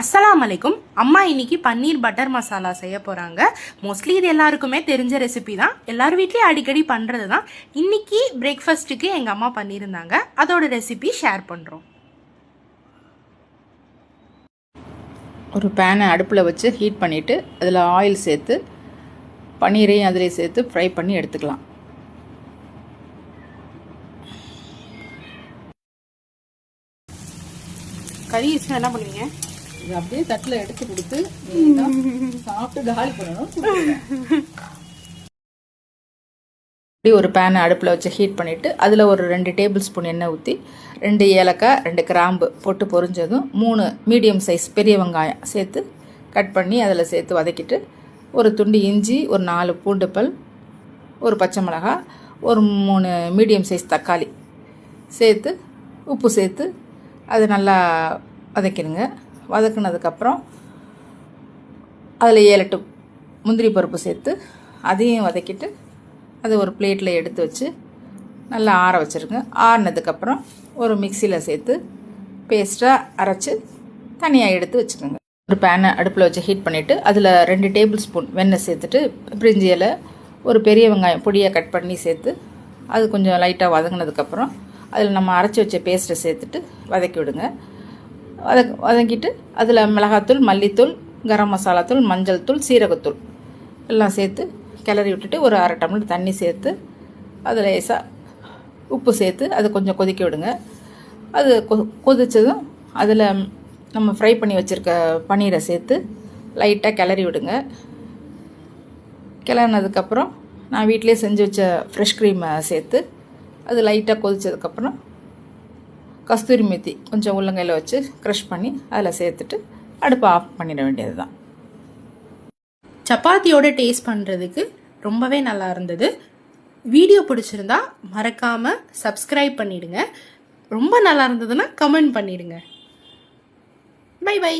அஸ்ஸலாமு அலைக்கும். அம்மா இன்னைக்கு பன்னீர் பட்டர் மசாலா செய்ய போகிறாங்க மோஸ்ட்லி இது எல்லாருக்குமே தெரிஞ்ச ரெசிபி தான். எல்லார் வீட்லேயும் அடிக்கடி பண்ணுறது தான். இன்னைக்கு பிரேக்ஃபாஸ்ட்டுக்கு எங்கள் அம்மா பண்ணியிருந்தாங்க. அதோட ரெசிபி ஷேர் பண்ணுறோம் ஒரு பேனை அடுப்பில் வச்சு ஹீட் பண்ணிவிட்டு அதில் ஆயில் சேர்த்து பன்னீரையும் அதிலே சேர்த்து ஃப்ரை பண்ணி எடுத்துக்கலாம். கறி என்ன பண்ணுவீங்க? இது அப்படியே தட்டில் எடுத்து கொடுத்து சாப்பிட்டு காலி பண்ணணும். இப்படி ஒரு பேனை அடுப்பில் வச்சு ஹீட் பண்ணிவிட்டு அதில் ஒரு ரெண்டு டேபிள் ஸ்பூன் எண்ணெய் ஊற்றி ரெண்டு ஏலக்காய் ரெண்டு கிராம்பு போட்டு பொரிஞ்சதும் மூணு மீடியம் சைஸ் பெரிய வெங்காயம் சேர்த்து கட் பண்ணி அதில் சேர்த்து வதக்கிட்டு ஒரு துண்டு இஞ்சி ஒரு நாலு பூண்டு பல் ஒரு பச்சை மிளகாய் ஒரு மூணு மீடியம் சைஸ் தக்காளி சேர்த்து உப்பு சேர்த்து அது நல்லா வதக்கிடுங்க. வதக்குனதுக்கப்புறம் அதில் ஏழு எட்டு முந்திரி பருப்பு சேர்த்து அதையும் வதக்கிட்டு அது ஒரு பிளேட்டில் எடுத்து வச்சு நல்லா ஆற வச்சுருங்க. ஆறினதுக்கப்புறம் ஒரு மிக்சியில் சேர்த்து பேஸ்ட்டாக அரைச்சி தனியாக எடுத்து வச்சுக்கோங்க. ஒரு பேனை அடுப்பில் வச்சு ஹீட் பண்ணிவிட்டு அதில் ரெண்டு டேபிள் ஸ்பூன் வெண்ணெய் சேர்த்துட்டு பிரிஞ்சி இலை ஒரு பெரிய வெங்காயம் பொடியாக கட் பண்ணி சேர்த்து அது கொஞ்சம் லைட்டாக வதங்கினதுக்கப்புறம் அதில் நம்ம அரைச்சி வச்ச பேஸ்ட்டை சேர்த்துட்டு வதக்கி விடுங்க. வதக் வதக்கிட்டு அதில் மிளகாத்தூள் மல்லித்தூள் கரம் மசாலாத்தூள் மஞ்சள் தூள் சீரகத்தூள் எல்லாம் சேர்த்து கிளறி விட்டுட்டு ஒரு அரை டம்ளர் தண்ணி சேர்த்து அதில் லேசாக உப்பு சேர்த்து அதை கொஞ்சம் கொதிக்க விடுங்க. அது கொ கொதித்ததும் அதில் நம்ம ஃப்ரை பண்ணி வச்சுருக்க பன்னீரை சேர்த்து லைட்டாக கிளறி விடுங்க. கிளறினதுக்கப்புறம் நான் வீட்டிலே செஞ்சு வச்ச ஃப்ரெஷ் க்ரீமை சேர்த்து அது லைட்டாக கொதித்ததுக்கப்புறம் கஸ்தூரி மெத்தி கொஞ்சம் உள்ளங்கையில் வச்சு க்ரஷ் பண்ணி அதில் சேர்த்துட்டு அடுப்பை ஆஃப் பண்ணிட வேண்டியது தான் சப்பாத்தியோட டேஸ்ட் பண்ணுறதுக்கு ரொம்பவே நல்லா இருந்தது. வீடியோ பிடிச்சிருந்தா மறக்காமல் சப்ஸ்கிரைப் பண்ணிடுங்க. ரொம்ப நல்லா இருந்ததுன்னா கமெண்ட் பண்ணிடுங்க. By by